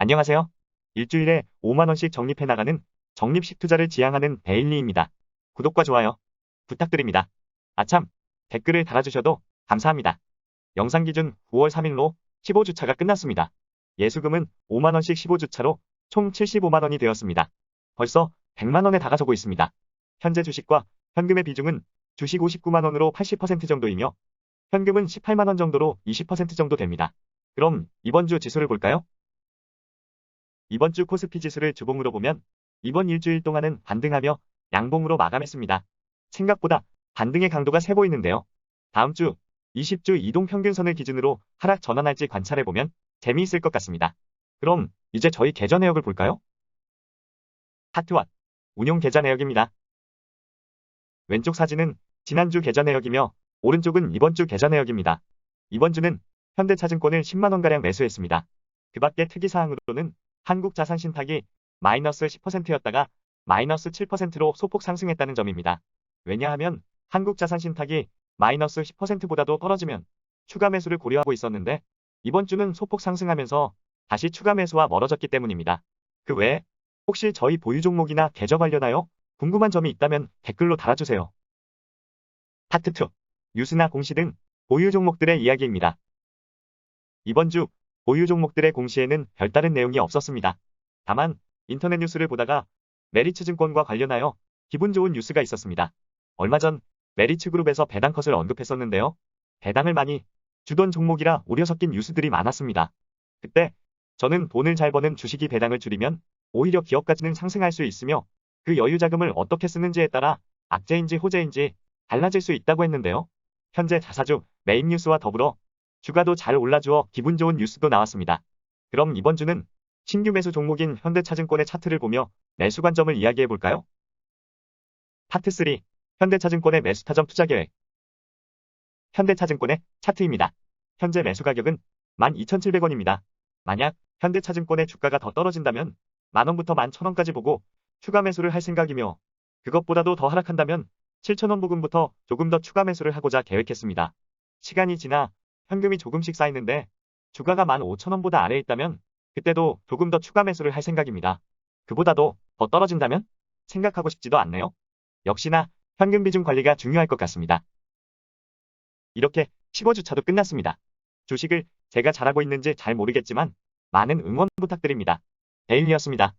안녕하세요. 일주일에 5만원씩 적립해 나가는 적립식 투자를 지향하는 데일리입니다. 구독과 좋아요 부탁드립니다. 아참, 댓글을 달아주셔도 감사합니다. 영상 기준 9월 3일로 15주차가 끝났습니다. 예수금은 5만원씩 15주차로 총 75만원이 되었습니다. 벌써 100만원에 다가서고 있습니다. 현재 주식과 현금의 비중은 주식 59만원으로 80% 정도이며 현금은 18만원 정도로 20% 정도 됩니다. 그럼 이번 주 지수를 볼까요? 이번 주 코스피 지수를 주봉으로 보면 이번 일주일 동안은 반등하며 양봉으로 마감했습니다. 생각보다 반등의 강도가 세 보이는데요. 다음 주 20주 이동 평균선을 기준으로 하락 전환할지 관찰해보면 재미있을 것 같습니다. 그럼 이제 저희 계좌 내역을 볼까요? 하트왓 운용 계좌 내역입니다. 왼쪽 사진은 지난주 계좌 내역이며 오른쪽은 이번 주 계좌 내역입니다. 이번 주는 현대차증권을 10만원가량 매수했습니다. 그 밖에 특이사항으로는 한국 자산 신탁이 마이너스 10%였다가 마이너스 7%로 소폭 상승했다는 점입니다. 왜냐하면 한국 자산 신탁이 마이너스 10%보다도 떨어지면 추가 매수를 고려하고 있었는데 이번 주는 소폭 상승하면서 다시 추가 매수와 멀어졌기 때문입니다. 그 외에 혹시 저희 보유 종목이나 계좌 관련하여 궁금한 점이 있다면 댓글로 달아주세요. 파트 2. 뉴스나 공시 등 보유 종목들의 이야기입니다. 이번 주 보유 종목들의 공시에는 별다른 내용이 없었습니다. 다만 인터넷 뉴스를 보다가 메리츠 증권과 관련하여 기분 좋은 뉴스가 있었습니다. 얼마 전 메리츠 그룹에서 배당 컷을 언급했었는데요. 배당을 많이 주던 종목이라 우려 섞인 뉴스들이 많았습니다. 그때 저는 돈을 잘 버는 주식이 배당을 줄이면 오히려 기업 가치는 상승할 수 있으며 그 여유 자금을 어떻게 쓰는지에 따라 악재인지 호재인지 달라질 수 있다고 했는데요. 현재 자사주 메인 뉴스와 더불어 주가도 잘 올라주어 기분 좋은 뉴스도 나왔습니다. 그럼 이번 주는 신규 매수 종목인 현대차증권의 차트를 보며 매수 관점을 이야기해 볼까요? 파트 3. 현대차증권의 매수 타점 투자 계획. 현대차증권의 차트입니다. 현재 매수 가격은 12,700원입니다. 만약 현대차증권의 주가가 더 떨어진다면 만원부터 11,000원까지 보고 추가 매수를 할 생각이며 그것보다도 더 하락한다면 7,000원 부근부터 조금 더 추가 매수를 하고자 계획했습니다. 시간이 지나 현금이 조금씩 쌓이는데 주가가 15,000원보다 아래에 있다면 그때도 조금 더 추가 매수를 할 생각입니다. 그보다도 더 떨어진다면 생각하고 싶지도 않네요. 역시나 현금 비중 관리가 중요할 것 같습니다. 이렇게 15주차도 끝났습니다. 주식을 제가 잘하고 있는지 잘 모르겠지만 많은 응원 부탁드립니다. 데일리였습니다.